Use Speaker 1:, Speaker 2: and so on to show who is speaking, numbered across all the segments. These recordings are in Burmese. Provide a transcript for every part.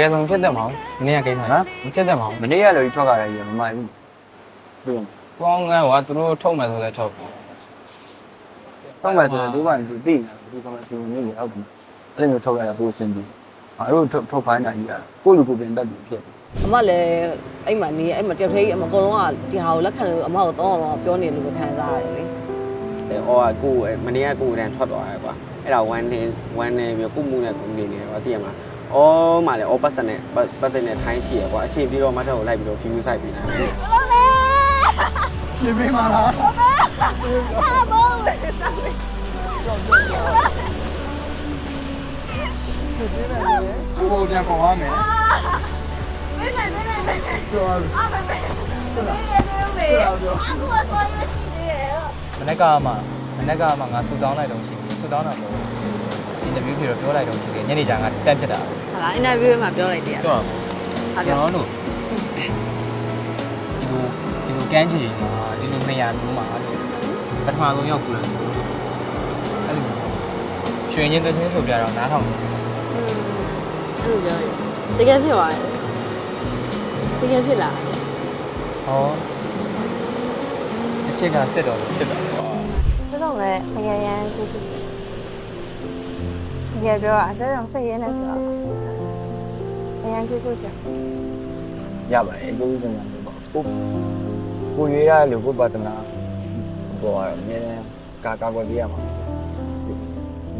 Speaker 1: ကယ်ဆုံးဖြစ်တယ်မအောင်မနေ့ကကိစ္စ
Speaker 2: ဟမ်
Speaker 1: မဖြစ်တယ်မအောင်
Speaker 2: မနေ့ကလည်းထွက်လာတယ်ရမမိုင်ဘူးပြီး
Speaker 1: ကောင်းငန်းကသူတို့ထုတ်မယ်ဆိုလဲထုတ်
Speaker 2: တော့မှဆိုတော့ဒီကသူသိနေတာဒီကမှသူနေရဟုတ်ပြီအဲ့လိုမျိုးထုတ်ရတာပိုစင်ပြီအဲ့လိုထုတ်ထုတ်ခိုင်းတာကြီးอ่ะကိုလူကိုပင်တတ်ပြီဖြစ်တယ်
Speaker 3: အမလည်းအဲ့မှာနေအဲ့မှာတယောက်တည်းအမအကုန်လုံးကဒီဟာကိုလက်ခံလို့အမကိုတော့တော့ပြောနေလို့ပဲခံစားရတယ်လေ
Speaker 4: အဲအော်ကကိုယ်မနေ့ကကိုယ်တန်းထွက်သွားတယ်ကွာအဲ့ဒါ1နေ1နေပြီးကိုမှုနဲ့ကိုနေနေတယ်ကွာသိရမလား အော်မှလည်းအော်ပတ်စံနဲ့ပတ်စံနဲ့ထိုင်းရှိရကွာအချင်းပြီးတော့မထက်ကိုလိုက်ပြီးတော့ view site ပြီးလာတယ်
Speaker 2: နေမေးမလားကိုကိုပြန်ခေါ်ရမယ်ပြောရ
Speaker 1: မနေ့ကမှမနေ့ကမှငါဆူတောင်းလိုက်တော့ရှိပြီဆူတောင်းတာမဟုတ် အင်တာဗျူးပြီးတော့ပြောလိုက်တော့ဖြစ်တယ်ညနေကျန်ကတက်ဖြစ်တာ
Speaker 3: ဟုတ်လားအင်တာဗျူးမှာပြောလိုက်တည်းရကျွ
Speaker 1: တာန်
Speaker 3: ဟာတော်
Speaker 1: ကျွန်
Speaker 3: ပြော
Speaker 1: တော်တို့ဒီလိုဒီလိုကမ်းခြေမှာဒီလိုနေရာမျိုးမှာလို့ပထမဆုံးရောက်ကူလာအဲ့လိုရွှေရင်းသင်းဆိုပြတော့နားထောင်
Speaker 3: အဲ့လိုပြောရတကယ်ဖြစ်သွားတယ်တကယ်ဖြစ်လာ
Speaker 1: ဟောအချစ်ကစစ်တော်ဖြစ်တာဟော
Speaker 5: သူတို့လည်းငယ်ရန်စစ်စစ် တကယ်ပြောတာအဲ့ဒါတော့စိတ်
Speaker 2: ရင်းနေပြော
Speaker 5: အရင်ကျေးဇူး
Speaker 2: တင်ရပါတယ်ကျေးဇူးတင်ပါတယ်ပေါ့ကိုကိုရွေးရလို့ကိုပါတနာပေါ်ရအမြဲတမ်းကာကာကွယ်ပေးရမှာ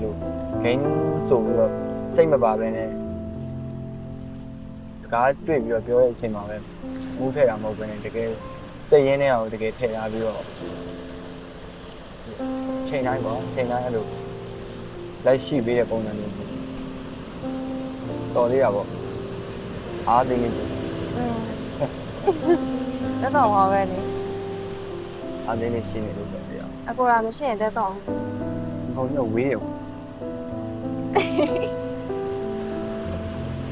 Speaker 2: လို့ဂိမ်းဆိုပြီးတော့စိတ်မပါဘဲနဲ့တကားတွေ့ပြီးတော့ပြောတဲ့အချိန်မှာပဲမူးထည့်တာမဟုတ်ဘဲနဲ့တကယ်စိတ်ရင်းနေအောင်တကယ်ထည့်ထားပြီးတော့ချိန်တိုင်းပေါ့ချိန်တိုင်းအဲ့လို လိုက်ရှိပေးတဲ့ပုံစံမျိုးတော်သေးတာပေါ့အားသိနေရှိ
Speaker 5: တက်တော့ပါပဲလေ
Speaker 2: အားသိနေရှိနေလို့ပြောပြရအောင်
Speaker 5: အကိုရာမရှိရင်တက်တော့
Speaker 2: ဘုံညဝေးရ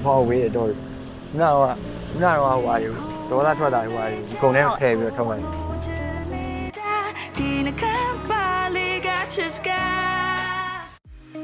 Speaker 2: ဘာဝေးရတော့နာကနာကဟိုဟာယူဒေါသထွက်တာဟိုဟာယူဒီကုံထဲထည့်ပြီးတော့ထုံးလိုက်ဒီနကပါလေကချစ်က